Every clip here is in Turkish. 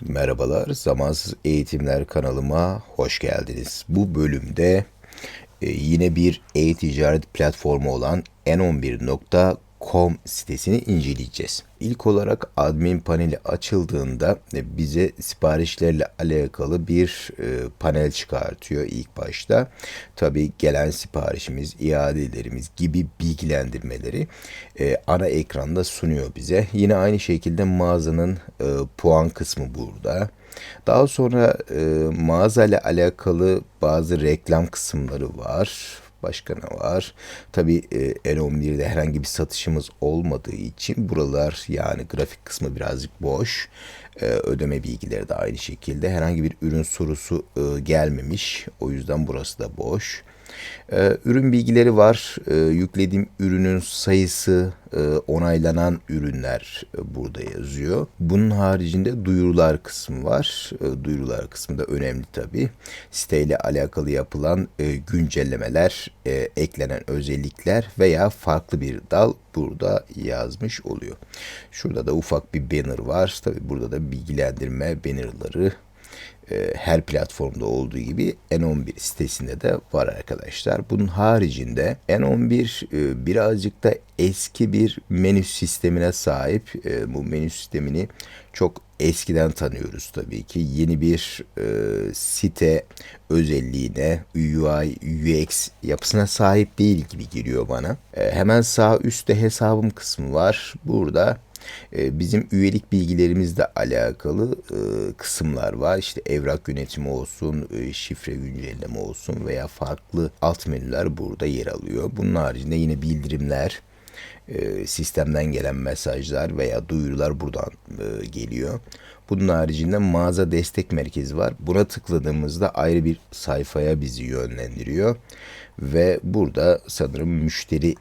Merhabalar, Zamansız Eğitimler kanalıma hoş geldiniz. Bu bölümde e, yine bir e-ticaret platformu olan n11.com sitesini inceleyeceğiz. İlk olarak admin paneli açıldığında e, bize siparişlerle alakalı bir e, panel çıkartıyor ilk başta. Tabi gelen siparişimiz, iadelerimiz gibi bilgilendirmeleri e, ana ekranda sunuyor bize. Yine aynı şekilde mağazanın puan kısmı burada. Daha sonra mağaza ile alakalı bazı reklam kısımları var. Başka ne var? Tabii e, N11'de herhangi bir satışımız olmadığı için buralar yani grafik kısmı birazcık boş. E, ödeme bilgileri de aynı şekilde. Herhangi bir ürün sorusu e, gelmemiş. O yüzden burası da boş. Ee, ürün bilgileri var. Ee, yüklediğim ürünün sayısı, e, onaylanan ürünler e, burada yazıyor. Bunun haricinde duyurular kısmı var. E, duyurular kısmı da önemli tabii. Siteyle alakalı yapılan e, güncellemeler, e, eklenen özellikler veya farklı bir dal burada yazmış oluyor. Şurada da ufak bir banner var. Tabii burada da bilgilendirme bannerları e, her platformda olduğu gibi N11 sitesinde de var arkadaşlar. Bunun haricinde N11 e, birazcık da eski bir menü sistemine sahip. E, bu menü sistemini çok eskiden tanıyoruz tabii ki. Yeni bir e, site özelliğine, UI, UX yapısına sahip değil gibi geliyor bana. E, hemen sağ üstte hesabım kısmı var. Burada bizim üyelik bilgilerimizle alakalı e, kısımlar var. İşte evrak yönetimi olsun, e, şifre güncelleme olsun veya farklı alt menüler burada yer alıyor. Bunun haricinde yine bildirimler, e, sistemden gelen mesajlar veya duyurular buradan geliyor. Bunun haricinde mağaza destek merkezi var. Buna tıkladığımızda ayrı bir sayfaya bizi yönlendiriyor. Ve burada sanırım müşteri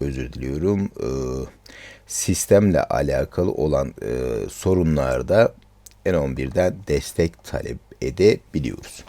özür diliyorum sistemle alakalı olan e, sorunlarda N11'den destek talep edebiliyoruz.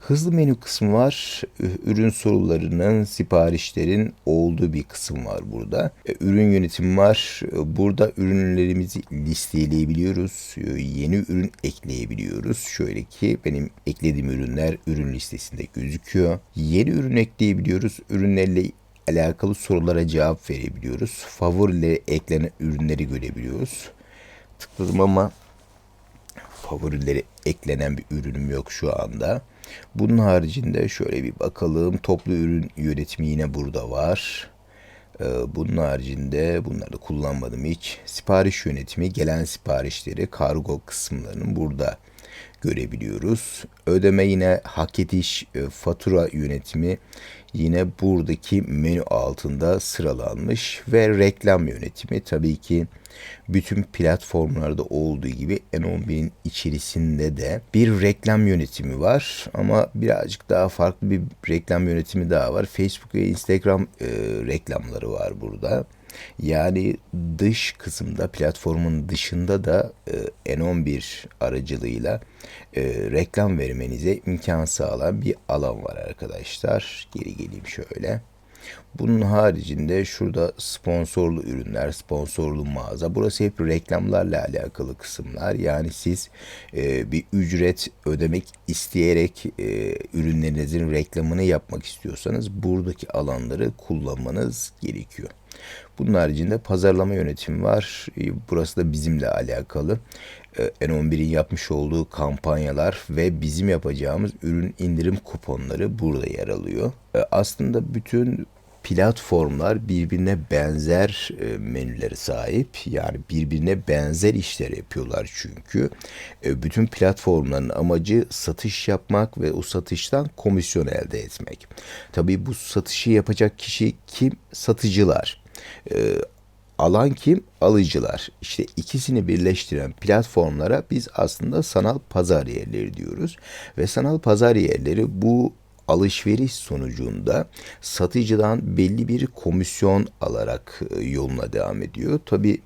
Hızlı menü kısmı var. Ürün sorularının, siparişlerin olduğu bir kısım var burada. E, ürün yönetimi var. Burada ürünlerimizi listeleyebiliyoruz. E, yeni ürün ekleyebiliyoruz. Şöyle ki benim eklediğim ürünler ürün listesinde gözüküyor. Yeni ürün ekleyebiliyoruz. Ürünlerle alakalı sorulara cevap verebiliyoruz. Favorilere eklenen ürünleri görebiliyoruz. Tıkladım ama favorileri eklenen bir ürünüm yok şu anda. Bunun haricinde şöyle bir bakalım. Toplu ürün yönetimi yine burada var. Ee, bunun haricinde bunları da kullanmadım hiç. Sipariş yönetimi, gelen siparişleri, kargo kısımlarının burada görebiliyoruz. Ödeme yine hak ediş, e, fatura yönetimi yine buradaki menü altında sıralanmış ve reklam yönetimi tabii ki bütün platformlarda olduğu gibi N11'in içerisinde de bir reklam yönetimi var ama birazcık daha farklı bir reklam yönetimi daha var. Facebook ve Instagram e, reklamları var burada. Yani dış kısımda platformun dışında da e, N11 aracılığıyla e, reklam vermenize imkan sağlayan bir alan var arkadaşlar. Geri geleyim şöyle. Bunun haricinde şurada sponsorlu ürünler, sponsorlu mağaza. Burası hep reklamlarla alakalı kısımlar. Yani siz e, bir ücret ödemek isteyerek e, ürünlerinizin reklamını yapmak istiyorsanız buradaki alanları kullanmanız gerekiyor. Bunun haricinde pazarlama yönetimi var. E, burası da bizimle alakalı. E, N11'in yapmış olduğu kampanyalar ve bizim yapacağımız ürün indirim kuponları burada yer alıyor. E, aslında bütün platformlar birbirine benzer menüleri sahip. Yani birbirine benzer işler yapıyorlar çünkü. Bütün platformların amacı satış yapmak ve o satıştan komisyon elde etmek. Tabii bu satışı yapacak kişi kim? Satıcılar. Alan kim? Alıcılar. İşte ikisini birleştiren platformlara biz aslında sanal pazar yerleri diyoruz. Ve sanal pazar yerleri bu alışveriş sonucunda satıcıdan belli bir komisyon alarak e, yoluna devam ediyor. Tabi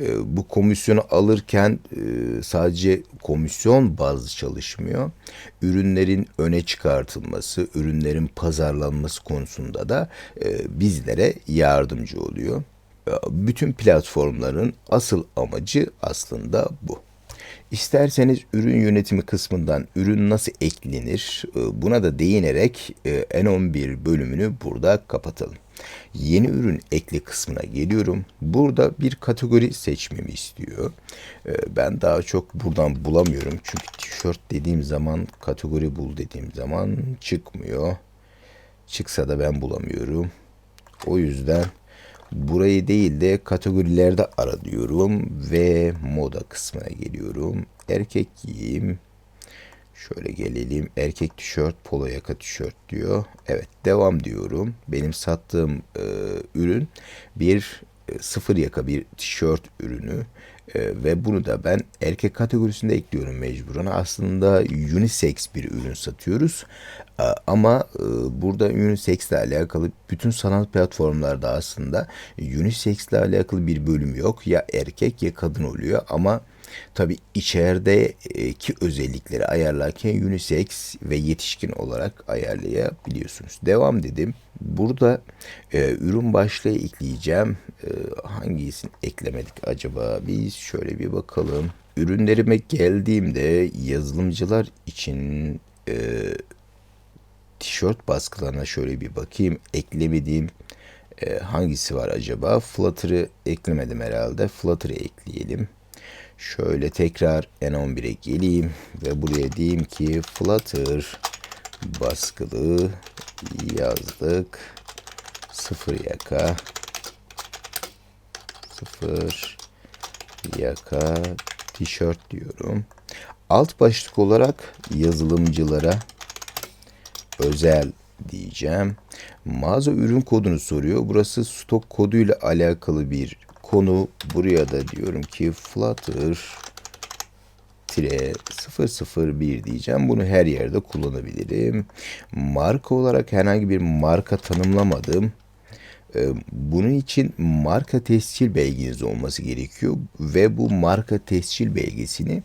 e, bu komisyonu alırken e, sadece komisyon bazlı çalışmıyor. Ürünlerin öne çıkartılması, ürünlerin pazarlanması konusunda da bizlere yardımcı oluyor. Bütün platformların asıl amacı aslında bu. İsterseniz ürün yönetimi kısmından ürün nasıl eklenir e, buna da değinerek e, N11 bölümünü burada kapatalım. Yeni ürün ekle kısmına geliyorum. Burada bir kategori seçmemi istiyor. E, ben daha çok buradan bulamıyorum. Çünkü tişört dediğim zaman kategori bul dediğim zaman çıkmıyor. Çıksa da ben bulamıyorum. O yüzden burayı değil de kategorilerde ara diyorum ve moda kısmına geliyorum. Erkek giyim. Şöyle gelelim. Erkek tişört, polo yaka tişört diyor. Evet devam diyorum. Benim sattığım e, ürün bir e, sıfır yaka bir tişört ürünü. E, ve bunu da ben erkek kategorisinde ekliyorum mecburen. Aslında unisex bir ürün satıyoruz. E, ama e, burada unisex ile alakalı bütün sanat platformlarda aslında unisex ile alakalı bir bölüm yok. Ya erkek ya kadın oluyor ama Tabi içerideki özellikleri ayarlarken unisex ve yetişkin olarak ayarlayabiliyorsunuz. Devam dedim. Burada e, ürün başlığı ekleyeceğim. E, hangisini eklemedik acaba? Biz şöyle bir bakalım. Ürünlerime geldiğimde yazılımcılar için e, tişört baskılarına şöyle bir bakayım. Eklemediğim e, hangisi var acaba? Flutter'ı eklemedim herhalde. Flutter'ı ekleyelim. Şöyle tekrar N11'e geleyim ve buraya diyeyim ki Flutter baskılı yazdık. Sıfır yaka sıfır yaka tişört diyorum. Alt başlık olarak yazılımcılara özel diyeceğim. Mağaza ürün kodunu soruyor. Burası stok koduyla alakalı bir konu buraya da diyorum ki Flutter tire 001 diyeceğim. Bunu her yerde kullanabilirim. Marka olarak herhangi bir marka tanımlamadım. Ee, bunun için marka tescil belgeniz olması gerekiyor ve bu marka tescil belgesini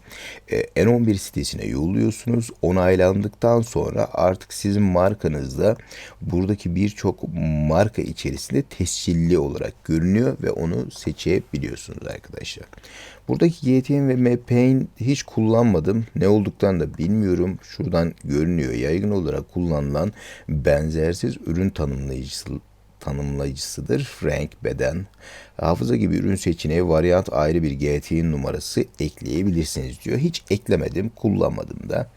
e, N11 sitesine yolluyorsunuz. Onaylandıktan sonra artık sizin markanızda buradaki birçok marka içerisinde tescilli olarak görünüyor ve onu seçebiliyorsunuz arkadaşlar. Buradaki GTM ve MP'in hiç kullanmadım. Ne olduktan da bilmiyorum. Şuradan görünüyor. Yaygın olarak kullanılan benzersiz ürün tanımlayıcısı tanımlayıcısıdır. Renk, beden, hafıza gibi ürün seçeneği varyant ayrı bir GT'nin numarası ekleyebilirsiniz diyor. Hiç eklemedim, kullanmadım da.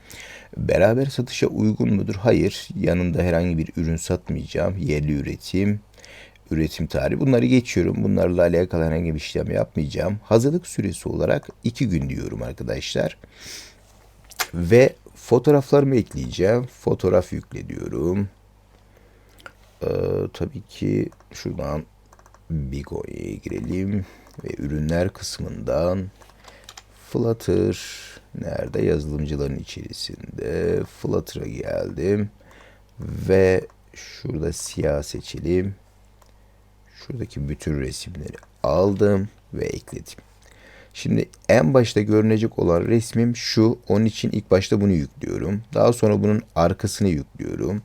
Beraber satışa uygun mudur? Hayır. Yanında herhangi bir ürün satmayacağım. Yerli üretim, üretim tarihi. Bunları geçiyorum. Bunlarla alakalı herhangi bir işlem yapmayacağım. Hazırlık süresi olarak iki gün diyorum arkadaşlar. Ve fotoğraflarımı ekleyeceğim. Fotoğraf yükle diyorum. Ee, tabii ki şuradan Bigo'ya girelim ve ürünler kısmından Flutter nerede yazılımcıların içerisinde Flutter'a geldim ve şurada siyah seçelim. Şuradaki bütün resimleri aldım ve ekledim. Şimdi en başta görünecek olan resmim şu. Onun için ilk başta bunu yüklüyorum. Daha sonra bunun arkasını yüklüyorum.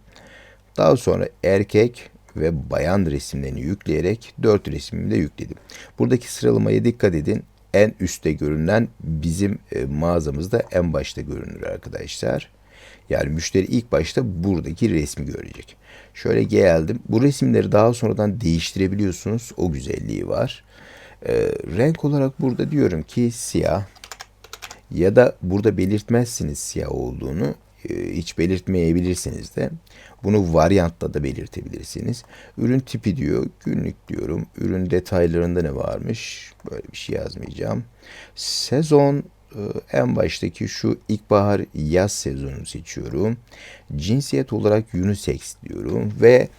Daha sonra erkek ve bayan resimlerini yükleyerek dört resmimi de yükledim. Buradaki sıralamaya dikkat edin. En üstte görünen bizim e, mağazamızda en başta görünür arkadaşlar. Yani müşteri ilk başta buradaki resmi görecek. Şöyle geldim. Bu resimleri daha sonradan değiştirebiliyorsunuz. O güzelliği var. Ee, renk olarak burada diyorum ki siyah. Ya da burada belirtmezsiniz siyah olduğunu. Ee, hiç belirtmeyebilirsiniz de. Bunu varyantta da belirtebilirsiniz. Ürün tipi diyor. Günlük diyorum. Ürün detaylarında ne varmış? Böyle bir şey yazmayacağım. Sezon e, en baştaki şu ilkbahar yaz sezonu seçiyorum. Cinsiyet olarak unisex diyorum ve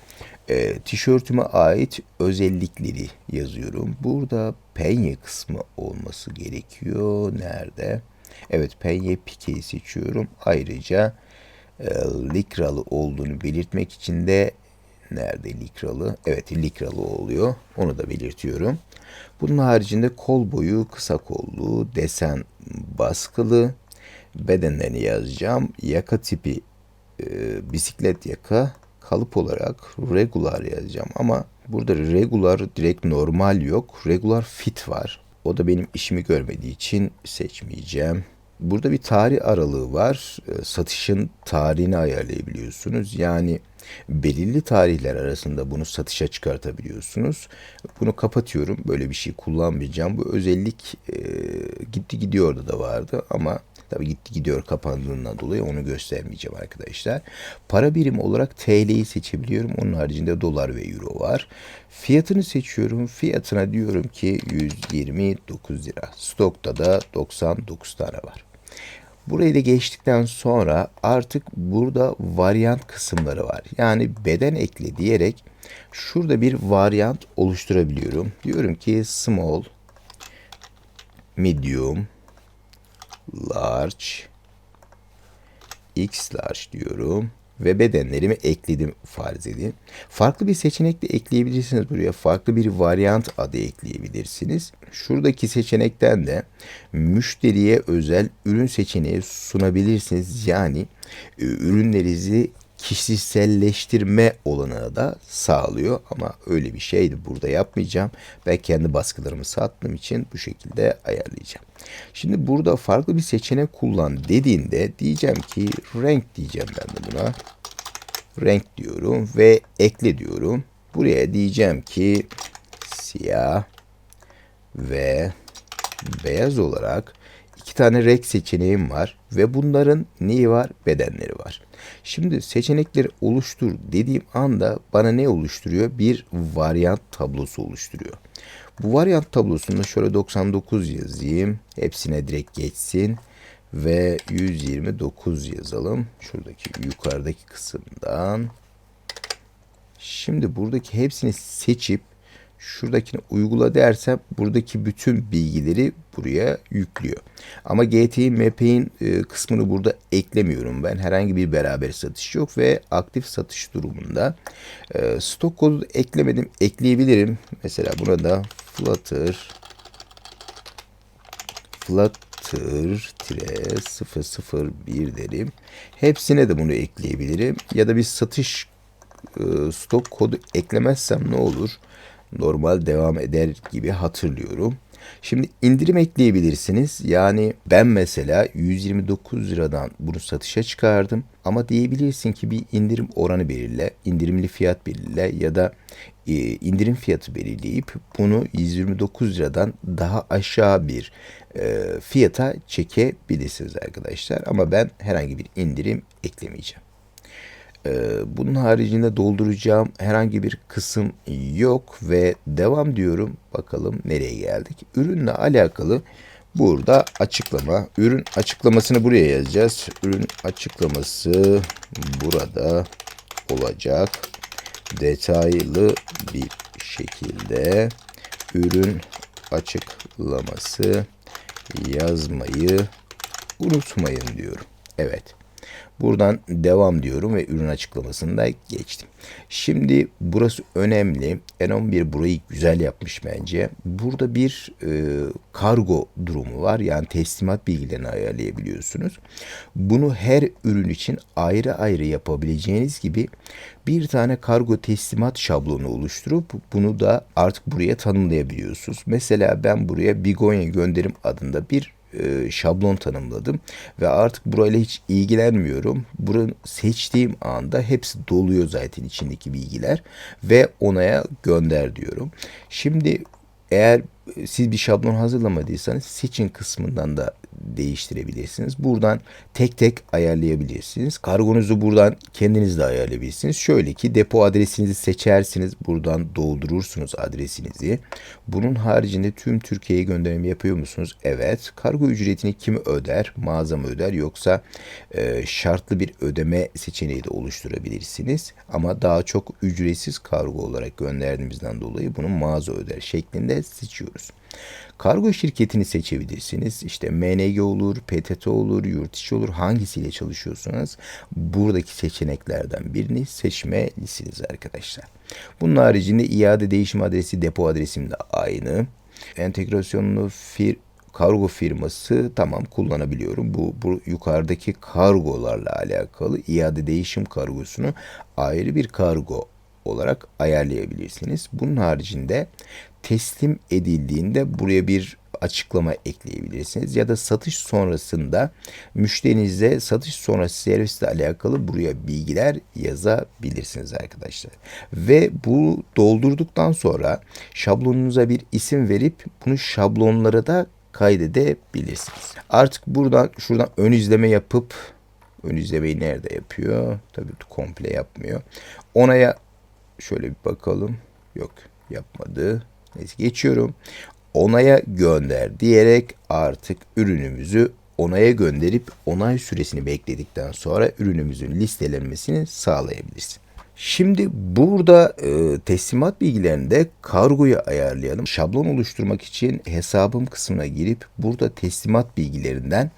e, tişörtüme ait özellikleri yazıyorum. Burada penye kısmı olması gerekiyor. Nerede? Evet penye pikeyi seçiyorum. Ayrıca e, likralı olduğunu belirtmek için de nerede likralı? Evet likralı oluyor. Onu da belirtiyorum. Bunun haricinde kol boyu kısa kollu, desen baskılı, bedenlerini yazacağım. Yaka tipi e, bisiklet yaka, kalıp olarak regular yazacağım ama burada regular direkt normal yok. Regular fit var. O da benim işimi görmediği için seçmeyeceğim. Burada bir tarih aralığı var. E, satışın tarihini ayarlayabiliyorsunuz. Yani belirli tarihler arasında bunu satışa çıkartabiliyorsunuz. Bunu kapatıyorum. Böyle bir şey kullanmayacağım. Bu özellik e, gitti gidiyordu da vardı ama Tabi gitti gidiyor kapandığından dolayı onu göstermeyeceğim arkadaşlar. Para birimi olarak TL'yi seçebiliyorum. Onun haricinde dolar ve euro var. Fiyatını seçiyorum. Fiyatına diyorum ki 129 lira. Stokta da 99 tane var. Burayı da geçtikten sonra artık burada varyant kısımları var. Yani beden ekle diyerek şurada bir varyant oluşturabiliyorum. Diyorum ki small, medium, large, x large diyorum ve bedenlerimi ekledim farz edin. Farklı bir seçenek de ekleyebilirsiniz buraya. Farklı bir varyant adı ekleyebilirsiniz. Şuradaki seçenekten de müşteriye özel ürün seçeneği sunabilirsiniz. Yani e, ürünlerinizi kişiselleştirme olanağı da sağlıyor ama öyle bir şeydi burada yapmayacağım. Ben kendi baskılarımı sattığım için bu şekilde ayarlayacağım. Şimdi burada farklı bir seçenek kullan dediğinde diyeceğim ki renk diyeceğim ben de buna. Renk diyorum ve ekle diyorum. Buraya diyeceğim ki siyah ve beyaz olarak iki tane renk seçeneğim var ve bunların neyi var? Bedenleri var. Şimdi seçenekleri oluştur dediğim anda bana ne oluşturuyor? Bir varyant tablosu oluşturuyor. Bu varyant tablosunda şöyle 99 yazayım. Hepsine direkt geçsin. Ve 129 yazalım. Şuradaki yukarıdaki kısımdan. Şimdi buradaki hepsini seçip şuradakini uygula dersem buradaki bütün bilgileri buraya yüklüyor. Ama GTI Map'in e, kısmını burada eklemiyorum ben. Herhangi bir beraber satış yok ve aktif satış durumunda. E, stok kodu eklemedim. Ekleyebilirim. Mesela buna da Flutter Flutter 001 derim. Hepsine de bunu ekleyebilirim. Ya da bir satış e, stok kodu eklemezsem ne olur? Normal devam eder gibi hatırlıyorum. Şimdi indirim ekleyebilirsiniz. Yani ben mesela 129 liradan bunu satışa çıkardım. Ama diyebilirsin ki bir indirim oranı belirle, indirimli fiyat belirle ya da e, indirim fiyatı belirleyip bunu 129 liradan daha aşağı bir e, fiyata çekebilirsiniz arkadaşlar. Ama ben herhangi bir indirim eklemeyeceğim. Ee, bunun haricinde dolduracağım herhangi bir kısım yok ve devam diyorum. Bakalım nereye geldik. Ürünle alakalı burada açıklama. Ürün açıklamasını buraya yazacağız. Ürün açıklaması burada olacak. Detaylı bir şekilde ürün açıklaması yazmayı unutmayın diyorum. Evet. Buradan devam diyorum ve ürün açıklamasında geçtim. Şimdi burası önemli. N11 burayı güzel yapmış bence. Burada bir e, kargo durumu var. Yani teslimat bilgilerini ayarlayabiliyorsunuz. Bunu her ürün için ayrı ayrı yapabileceğiniz gibi bir tane kargo teslimat şablonu oluşturup bunu da artık buraya tanımlayabiliyorsunuz. Mesela ben buraya Bigonya gönderim adında bir e, şablon tanımladım ve artık burayla hiç ilgilenmiyorum. Bunu seçtiğim anda hepsi doluyor zaten içindeki bilgiler ve onaya gönder diyorum. Şimdi eğer siz bir şablon hazırlamadıysanız seçin kısmından da değiştirebilirsiniz. Buradan tek tek ayarlayabilirsiniz. Kargonuzu buradan kendiniz de ayarlayabilirsiniz. Şöyle ki depo adresinizi seçersiniz. Buradan doldurursunuz adresinizi. Bunun haricinde tüm Türkiye'ye gönderim yapıyor musunuz? Evet. Kargo ücretini kim öder? Mağaza mı öder yoksa e, şartlı bir ödeme seçeneği de oluşturabilirsiniz. Ama daha çok ücretsiz kargo olarak gönderdiğimizden dolayı bunu mağaza öder şeklinde seçiyoruz. Kargo şirketini seçebilirsiniz. İşte MNG olur, PTT olur, yurt içi olur. Hangisiyle çalışıyorsunuz? Buradaki seçeneklerden birini seçmelisiniz arkadaşlar. Bunun haricinde iade değişim adresi, depo adresim de aynı. Entegrasyonlu fir kargo firması tamam kullanabiliyorum. Bu, bu yukarıdaki kargolarla alakalı iade değişim kargosunu ayrı bir kargo olarak ayarlayabilirsiniz. Bunun haricinde teslim edildiğinde buraya bir açıklama ekleyebilirsiniz ya da satış sonrasında müşterinize satış sonrası servisle alakalı buraya bilgiler yazabilirsiniz arkadaşlar. Ve bu doldurduktan sonra şablonunuza bir isim verip bunu şablonlara da kaydedebilirsiniz. Artık buradan şuradan ön izleme yapıp ön izlemeyi nerede yapıyor? Tabii komple yapmıyor. Onaya şöyle bir bakalım. Yok yapmadı. Neyse geçiyorum. Onaya gönder diyerek artık ürünümüzü onaya gönderip onay süresini bekledikten sonra ürünümüzün listelenmesini sağlayabilirsin. Şimdi burada e, teslimat bilgilerinde kargoyu ayarlayalım. Şablon oluşturmak için hesabım kısmına girip burada teslimat bilgilerinden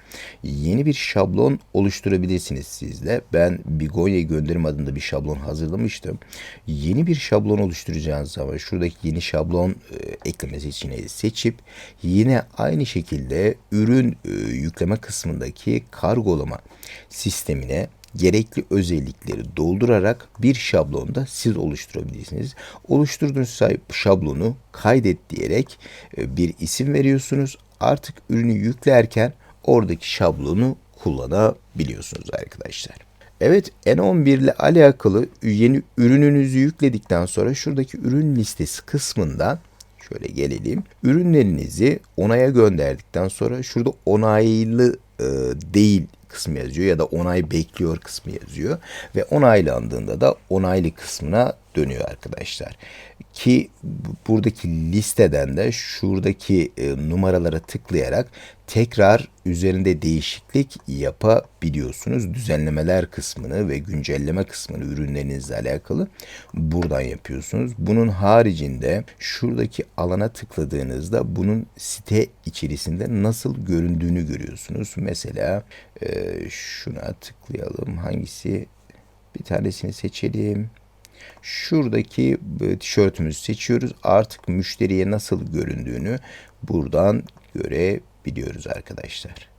yeni bir şablon oluşturabilirsiniz sizle. Ben Bigonya gönderim adında bir şablon hazırlamıştım. Yeni bir şablon oluşturacağınız zaman şuradaki yeni şablon e, eklemesi için seçip yine aynı şekilde ürün e, yükleme kısmındaki kargolama sistemine gerekli özellikleri doldurarak bir şablonda siz oluşturabilirsiniz. Oluşturduğunuz şablonu kaydet diyerek e, bir isim veriyorsunuz. Artık ürünü yüklerken oradaki şablonu kullanabiliyorsunuz arkadaşlar. Evet N11 ile alakalı yeni ürününüzü yükledikten sonra şuradaki ürün listesi kısmından şöyle gelelim. Ürünlerinizi onaya gönderdikten sonra şurada onaylı e, değil kısmı yazıyor ya da onay bekliyor kısmı yazıyor. Ve onaylandığında da onaylı kısmına dönüyor arkadaşlar. Ki buradaki listeden de şuradaki e, numaralara tıklayarak tekrar üzerinde değişiklik yapabiliyorsunuz. Düzenlemeler kısmını ve güncelleme kısmını ürünlerinizle alakalı buradan yapıyorsunuz. Bunun haricinde şuradaki alana tıkladığınızda bunun site içerisinde nasıl göründüğünü görüyorsunuz. Mesela e, şuna tıklayalım. Hangisi? Bir tanesini seçelim. Şuradaki e, tişörtümüzü seçiyoruz. Artık müşteriye nasıl göründüğünü buradan görebiliyoruz arkadaşlar.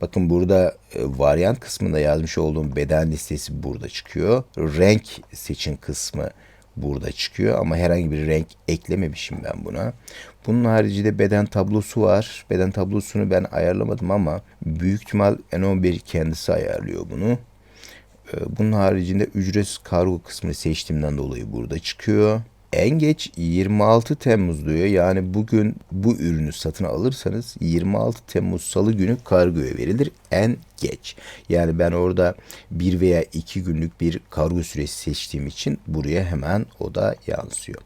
Bakın burada e, varyant kısmında yazmış olduğum beden listesi burada çıkıyor. Renk seçin kısmı burada çıkıyor ama herhangi bir renk eklememişim ben buna. Bunun haricinde beden tablosu var. Beden tablosunu ben ayarlamadım ama büyük ihtimal N11 kendisi ayarlıyor bunu. Ee, bunun haricinde ücretsiz kargo kısmını seçtiğimden dolayı burada çıkıyor. En geç 26 Temmuz diyor. Yani bugün bu ürünü satın alırsanız 26 Temmuz Salı günü kargoya verilir. En geç. Yani ben orada bir veya iki günlük bir kargo süresi seçtiğim için buraya hemen o da yansıyor.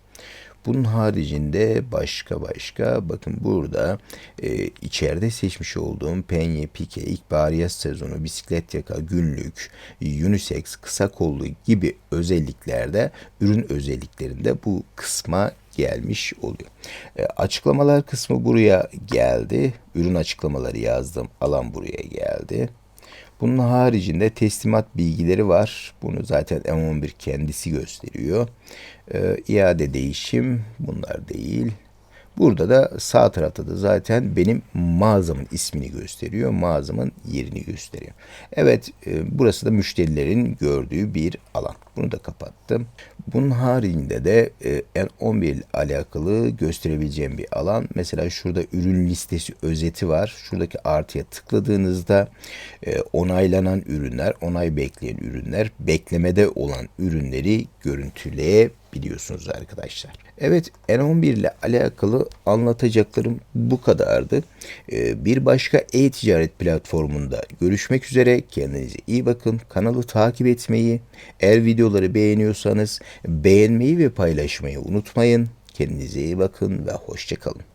Bunun haricinde başka başka bakın burada e, içeride seçmiş olduğum penye, pike, ilkbahar sezonu, bisiklet yaka, günlük, unisex, kısa kollu gibi özelliklerde ürün özelliklerinde bu kısma gelmiş oluyor. E, açıklamalar kısmı buraya geldi. Ürün açıklamaları yazdım. Alan buraya geldi. Bunun haricinde teslimat bilgileri var. Bunu zaten M11 kendisi gösteriyor. Ee, iade değişim bunlar değil. Burada da sağ tarafta da zaten benim mağazamın ismini gösteriyor. Mağazamın yerini gösteriyor. Evet e, burası da müşterilerin gördüğü bir alan. Bunu da kapattım. Bunun haricinde de e, N11 ile alakalı gösterebileceğim bir alan. Mesela şurada ürün listesi özeti var. Şuradaki artıya tıkladığınızda e, onaylanan ürünler, onay bekleyen ürünler, beklemede olan ürünleri görüntüleyebiliyorsunuz arkadaşlar. Evet N11 ile alakalı anlatacaklarım bu kadardı. E, bir başka e-ticaret platformunda görüşmek üzere. Kendinize iyi bakın. Kanalı takip etmeyi, eğer videoları beğeniyorsanız beğenmeyi ve paylaşmayı unutmayın. Kendinize iyi bakın ve hoşçakalın.